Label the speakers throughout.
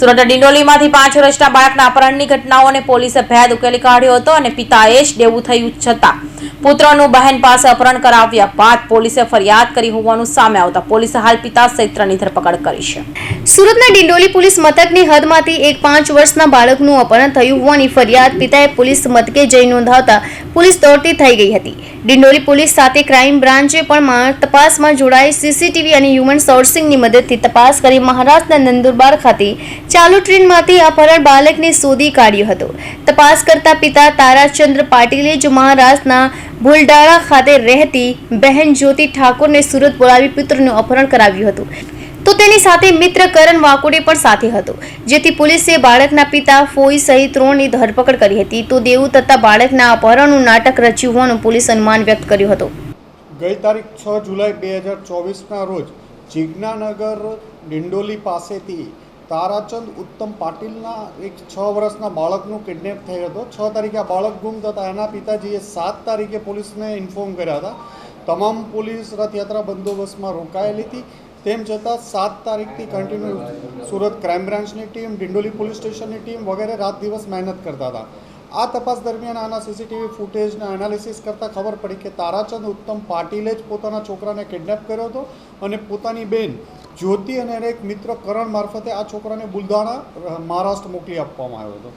Speaker 1: સુરત ડિંડોલીમાંથી પાંચ વર્ષના બાળકના અપહરણની ઘટનાઓને પોલીસે ભેદ ઉકેલી કાઢ્યો હતો અને પિતાએ જ દેવું થયું છતાં. પુત્રનું બહેન પાસે અપહરણ કરાવ્યા બાદ પોલીસે ફરિયાદ કરી હોવાનું સામે આવતા પોલીસે હાલ પિતા સૈત્રની ધરપકડ કરી છે.
Speaker 2: સુરતના ડિંડોલી પોલીસ મથકની હદમાંથી એક પાંચ વર્ષના બાળકનું અપહરણ થયું હોવાની ફરિયાદ પિતાએ પોલીસ મથકે જઈ નોંધાવતા પોલીસ દોડતી થઈ ગઈ હતી. ડિંડોલી પોલીસ સાથે ક્રાઇમ બ્રાન્ચે પણ તપાસમાં જોડાઈ સીસીટીવી અને હ્યુમન સોર્સિંગની મદદથી તપાસ કરી મહારાષ્ટ્રના નંદુરબાર ખાતે ચાલુ ટ્રેનમાંથી અપહરણ બાળકને શોધી કાઢ્યો હતો. તપાસ કરતા પિતા તારાચંદ્ર પાટીલે જ મહારાષ્ટ્રના ભુલડાળા ખાતે રહેતી બહેન જ્યોતિ ઠાકોરને સુરત બોલાવી પુત્રનું અપહરણ કરાવ્યું હતું. તો તેની સાથે મિત્ર કરણ વાકુડે પણ સાથે હતો, જેથી પોલીસે બાળકના પિતા ફોઈ સહિત ત્રણની ધરપકડ કરી હતી. તો દેવું તથા બાળકના અપહરણનું નાટક રચ્યું હોવાનું પોલીસ અનુમાન વ્યક્ત કર્યું હતું.
Speaker 3: ગઈ તારીખ છ જુલાઈ બે હજાર ચોવીસના રોજ જિજ્ઞાનગર ડિંડોલી પાસેથી તારાચંદ ઉત્તમ પાટીલના એક છ વર્ષના બાળકનું કિડનેપ થયો હતો. છ તારીખે આ બાળક ગુમ થતા એના પિતાજીએ સાત તારીખે પોલીસને ઇન્ફોર્મ કર્યા હતા. તમામ પોલીસ રથયાત્રા બંદોબસ્તમાં રોકાયેલી હતી. તેમ છતાં સાત તારીખથી કન્ટિન્યુ સુરત ક્રાઇમ બ્રાન્ચની ટીમ, ડિંડોલી પોલીસ સ્ટેશનની ટીમ વગેરે રાત દિવસ મહેનત કરતા હતા. આ તપાસ દરમિયાન આના સીસીટીવી ફૂટેજના એનાલિસિસ કરતાં ખબર પડી કે તારાચંદ ઉત્તમ પાટીલે જ પોતાના છોકરાને કિડનેપ કર્યો હતો અને પોતાની બેન જ્યોતિ અને એક મિત્ર કરણ મારફતે આ છોકરાને બુલધાણા મહારાષ્ટ્ર મોકલી આપવામાં આવ્યો હતો.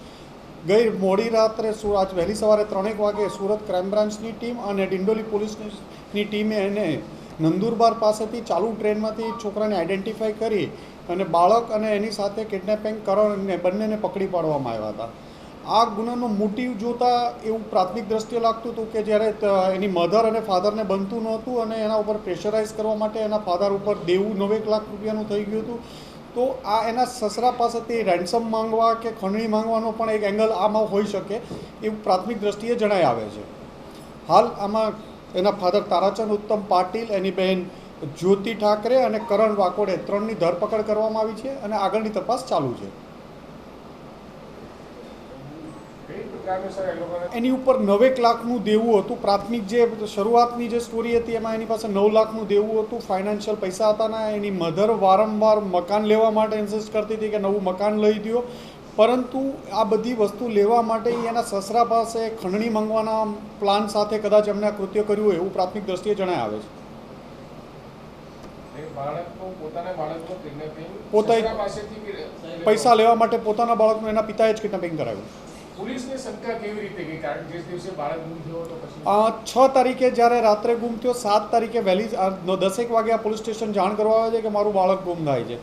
Speaker 3: ગઈ મોડી રાત્રે આજ વહેલી સવારે ત્રણેક વાગે સુરત ક્રાઇમ બ્રાન્ચની ટીમ અને ડિંડોલી પોલીસની ટીમે એને નંદુરબાર પાસેથી ચાલુ ટ્રેનમાંથી છોકરાને આઈડેન્ટિફાઈ કરી અને બાળક અને એની સાથે કિડનેપિંગ કરણને બંનેને પકડી પાડવામાં આવ્યા હતા. આ ગુનાનો મોટિવ જોતા એવું પ્રાથમિક દ્રષ્ટિએ લાગતું હતું કે જ્યારે એની મધર અને ફાધરને બનતું નહોતું અને એના ઉપર પ્રેશરાઇઝ કરવા માટે એના ફાધર ઉપર દેવું નવેક લાખ રૂપિયાનું થઈ ગયું હતું. તો આ એના સસરા પાસેથી રેન્સમ માંગવા કે ખંડણી માંગવાનો પણ એક એંગલ આમાં હોઈ શકે એવું પ્રાથમિક દ્રષ્ટિએ જણાઈ આવે છે. હાલ આમાં એના ફાધર તારાચંદ, ઉત્તમ પાટીલ, એની બહેન જ્યોતિ ઠાકરે અને કરણ વાકોડે ત્રણની ધરપકડ કરવામાં આવી છે અને આગળની તપાસ ચાલુ છે. એની ઉપર નવેક લાખનું દેવું હતું. પ્રાથમિક જે શરૂઆતની જે સ્ટોરી હતી એમાં એની પાસે નવ લાખનું દેવું હતું. ફાઇનાન્શિયલ પૈસા હતા ને એની મધર વારંવાર મકાન લેવા માટે ઇન્સિસ્ટ કરતી હતી કે નવું મકાન લઈ દો પરંતુ આ બધી વસ્તુ લેવા માટે એના સસરા પાસે ખંડણી માંગવાના પ્લાન સાથે કદાચ એમને આ કૃત્ય કર્યું એવું પ્રાથમિક દ્રષ્ટિએ જણાય આવે છે. પોતે- પૈસા લેવા માટે પોતાના બાળકનું એના પિતાએ જ કિડનેપિંગ કરાવ્યું. છ તારીખે જ્યારે રાત્રે ગુમ થયો સાત તારીખે વહેલી દસેક વાગે આ પોલીસ સ્ટેશન જાણ કરવા આવે છે કે મારું બાળક ગુમ થાય છે.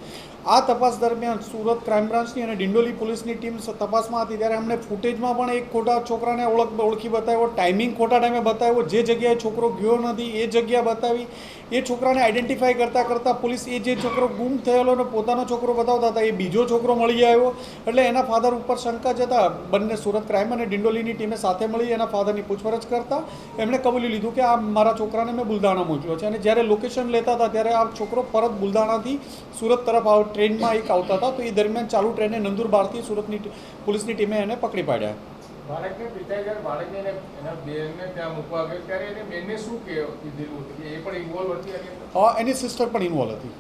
Speaker 3: આ તપાસ દરમિયાન સુરત ક્રાઇમ બ્રાન્ચની અને ડિંડોલી પોલીસની ટીમ તપાસમાં હતી ત્યારે અમને ફૂટેજમાં પણ એક ખોટા છોકરાને ઓળખ ઓળખી બતાવ્યો, ટાઈમિંગ ખોટા ટાઈમે બતાવ્યો, જે જગ્યાએ છોકરો ગયો નથી એ જગ્યા બતાવી, એ છોકરાને આઈડેન્ટિફાઈ કરતાં કરતાં પોલીસ એ જે છોકરો ગુમ થયેલો અને પોતાનો છોકરો બતાવતા હતા, એ બીજો છોકરો મળી આવ્યો. એટલે એના ફાધર ઉપર શંકા જતા બંને સુરત ક્રાઇમ અને ડિંડોલીની ટીમે સાથે મળી એના ફાધરની પૂછપરછ કરતા એમણે કબૂલી લીધું કે આ મારા છોકરાને મેં બુલધાણા મોકલ્યો છે. અને જ્યારે લોકેશન લેતા હતા, ત્યારે આ છોકરો પરત બુલધાણાથી સુરત તરફ આવ ટ્રેનમાં એક આવતા હતા તો એ દરમિયાન ચાલુ ટ્રેને નંદુરબારથી સુરતની પોલીસની ટીમે એને પકડી પાડ્યા.
Speaker 4: બાળકને પિતાએ જ્યારે બાળકને એને બેનને ત્યાં મૂકવા ગયો. ત્યારે એને બેનને શું કે કીધેલું હતું કે એ પણ ઇન્વોલ્વ હતી
Speaker 3: એની સિસ્ટર પણ ઇન્વોલ્વ હતી.